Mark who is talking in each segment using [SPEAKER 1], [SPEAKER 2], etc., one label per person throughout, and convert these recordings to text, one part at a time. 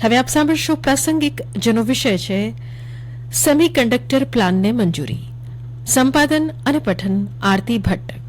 [SPEAKER 1] હવે આપ સાંભળશો પ્રાસંગિક જેનો વિષય છે સેમી કંડક્ટર પ્લાનને મંજૂરી. સંપાદન અને પઠન આરતી ભટ્ટ.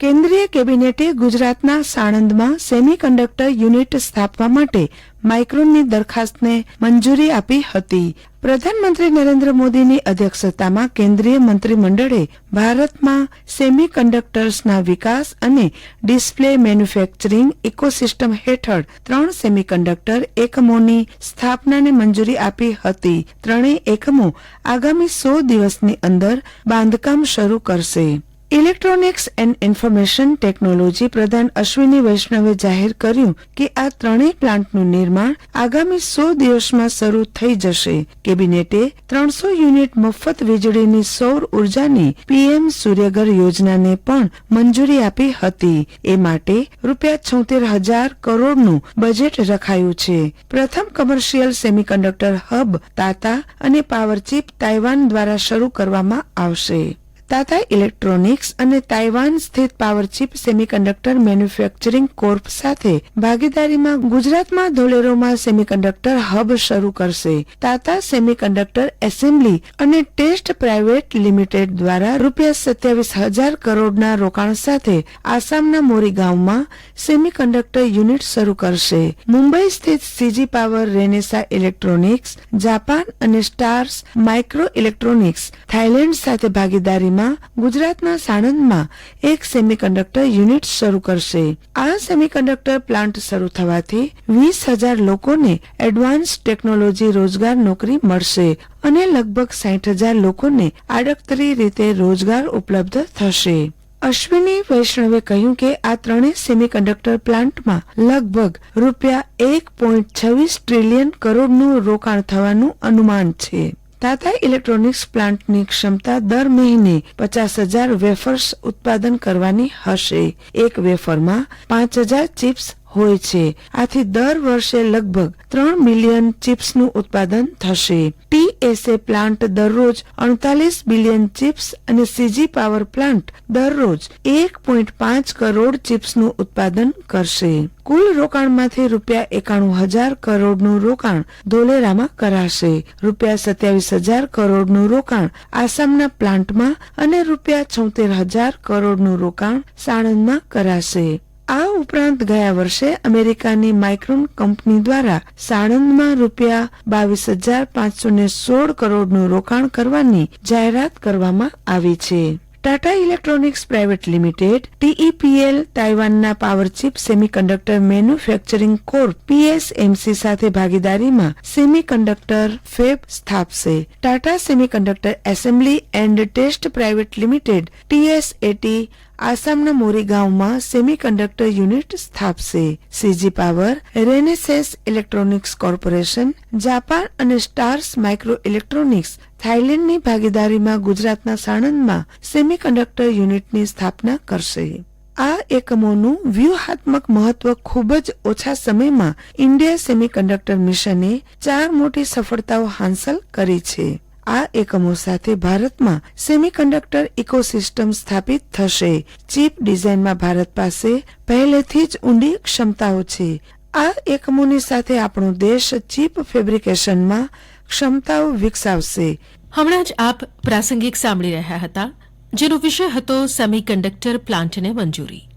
[SPEAKER 2] કેન્દ્રીય કેબિનેટે ગુજરાતના સાણંદમાં સેમીકન્ડક્ટર યુનિટ સ્થાપવા માટે માઇક્રોનની દરખાસ્તને મંજૂરી આપી હતી. પ્રધાનમંત્રી નરેન્દ્ર મોદીની અધ્યક્ષતામાં કેન્દ્રીય મંત્રીમંડળે ભારતમાં સેમીકન્ડક્ટર્સના વિકાસ અને ડિસ્પ્લે મેન્યુફેક્ચરિંગ ઇકોસિસ્ટમ હેઠળ ત્રણ સેમીકન્ડક્ટર એકમોની સ્થાપનાને મંજૂરી આપી હતી. ત્રણેય એકમો આગામી સો દિવસની અંદર બાંધકામ શરૂ કરશે. ઇલેક્ટ્રોનિક્સ એન્ડ ઇન્ફોર્મેશન ટેકનોલોજી પ્રધાન અશ્વિની વૈષ્ણવે જાહેર કર્યું કે આ ત્રણેય પ્લાન્ટનું નિર્માણ આગામી સો દિવસમાં શરૂ થઈ જશે. કેબિનેટે ત્રણસો યુનિટ મફત વીજળીની સૌર ઉર્જાની પીએમ સૂર્યઘર યોજનાને પણ મંજૂરી આપી હતી. એ માટે રૂપિયા છોતેર હજાર કરોડનું બજેટ રખાયું છે. પ્રથમ કમર્શિયલ સેમીકન્ડક્ટર હબ, તાતા અને પાવરચીપ તાઇવાન દ્વારા શરૂ કરવામાં આવશે. તાતા ઇલેક્ટ્રોનિક્સ અને તાઇવાન સ્થિત પાવરચીપ સેમીકન્ડક્ટર મેન્યુફેક્ચરિંગ કોર્પ સાથે ભાગીદારીમાં ગુજરાતમાં ધોલેરોમાં સેમીકન્ડક્ટર હબ શરૂ કરશે. તાતા સેમીકન્ડક્ટર એસેમ્બલી અને ટેસ્ટ પ્રાઇવેટ લિમિટેડ દ્વારા રૂપિયા સત્યાવીસ હજાર કરોડના રોકાણ સાથે આસામના મોરીગાંવમાં સેમીકન્ડક્ટર યુનિટ શરૂ કરશે. મુંબઈ સ્થિત CG power Renesas electronics, Japan અને સ્ટાર્સ માઇક્રો ઇલેક્ટ્રોનિક્સ થાઇલેન્ડ સાથે ભાગીદારીમાં ગુજરાતના સાણંદમાં એક સેમીકન્ડક્ટર યુનિટ શરૂ કરશે. આ સેમીકન્ડક્ટર પ્લાન્ટ શરૂ થવાથી વીસ હજાર લોકોને એડવાન્સ ટેકનોલોજી રોજગાર નોકરી મળશે અને લગભગ સાઠ હજાર લોકોને આડકતરી રીતે રોજગાર ઉપલબ્ધ થશે. અશ્વિની વૈષ્ણવે કહ્યું કે આ ત્રણેય સેમીકન્ડક્ટર પ્લાન્ટમાં લગભગ રૂપિયા એક પોઈન્ટ છવ્વીસ ટ્રિલિયન કરોડનું રોકાણ થવાનું અનુમાન છે. તાતા ઇલેક્ટ્રોનિક્સ પ્લાન્ટની ક્ષમતા દર મહિને પચાસ હજાર વેફર્સ ઉત્પાદન કરવાની હશે. એક વેફરમાં પાંચ હજાર ચિપ્સ હોય છે. આથી દર વર્ષે લગભગ ત્રણ મિલિયન ચિપ્સનું ઉત્પાદન થશે. ટીએસએ પ્લાન્ટ દરરોજ અડતાલીસ બિલિયન ચિપ્સ અને સીજી પાવર પ્લાન્ટ દરરોજ એક પોઈન્ટ પાંચ કરોડ ચિપ્સનું ઉત્પાદન કરશે. કુલ રોકાણમાંથી રૂપિયા એકાણું હજાર કરોડનું રોકાણ ધોલેરામાં કરાશે. રૂપિયા સત્યાવીસ હજાર કરોડનું રોકાણ આસામના પ્લાન્ટમાં અને રૂપિયા છોતેર હજાર કરોડનું રોકાણ સાણંદમાં કરાશે. આ ઉપરાંત ગયા વર્ષે અમેરિકાની માઇક્રોન કંપની દ્વારા સાણંદમાં રૂપિયા બાવીસ હજાર પાંચસો ને સોળ કરોડનું રોકાણ કરવાની જાહેરાત કરવામાં આવી છે. Tata electronics private limited, TEPL તાઇવાનના Powerchip semiconductor manufacturing corp PSMC સાથે ભાગીદારીમાં semiconductor fab સ્થાપશે. Tata semiconductor assembly and test private limited, TSAT આસામના મોરીગાંવમાં semiconductor unit સ્થાપશે. CG power Renesas electronics corporation Japan અને સ્ટાર્સ માઇક્રો ઇલેક્ટ્રોનિક્સ થાઇલેન્ડની ભાગીદારીમાં ગુજરાતના સાણંદમાં semiconductor યુનિટની સ્થાપના કરશે. આ એકમોનું વ્યૂહાત્મક મહત્વ ખૂબ જ ઓછા સમયમાં ઇન્ડિયા સેમિકન્ડક્ટર મિશને ચાર મોટી સફળતાઓ હાંસલ કરી છે. આ એકમો સાથે ભારતમાં સેમીકન્ડક્ટર ઇકોસિસ્ટમ સ્થાપિત થશે. ચીપ ડિઝાઇનમાં ભારત પાસે પહેલેથી જ ઊંડી ક્ષમતાઓ છે. આ એકમોની સાથે આપણો દેશ ચીપ ફેબ્રિકેશનમાં ક્ષમતાઓ વિકસાવશે.
[SPEAKER 1] હમણાં જ આપ પ્રાસંગિક સાંભળી રહ્યા હતા, જેનો વિષય હતો સેમીકન્ડક્ટર પ્લાન્ટને મંજૂરી.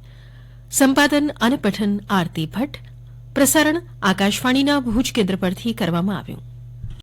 [SPEAKER 1] સંપાદન અને પઠન આરતી ભટ્ટ. પ્રસારણ આકાશવાણીના ભુજ કેન્દ્ર પરથી કરવામાં આવ્યું.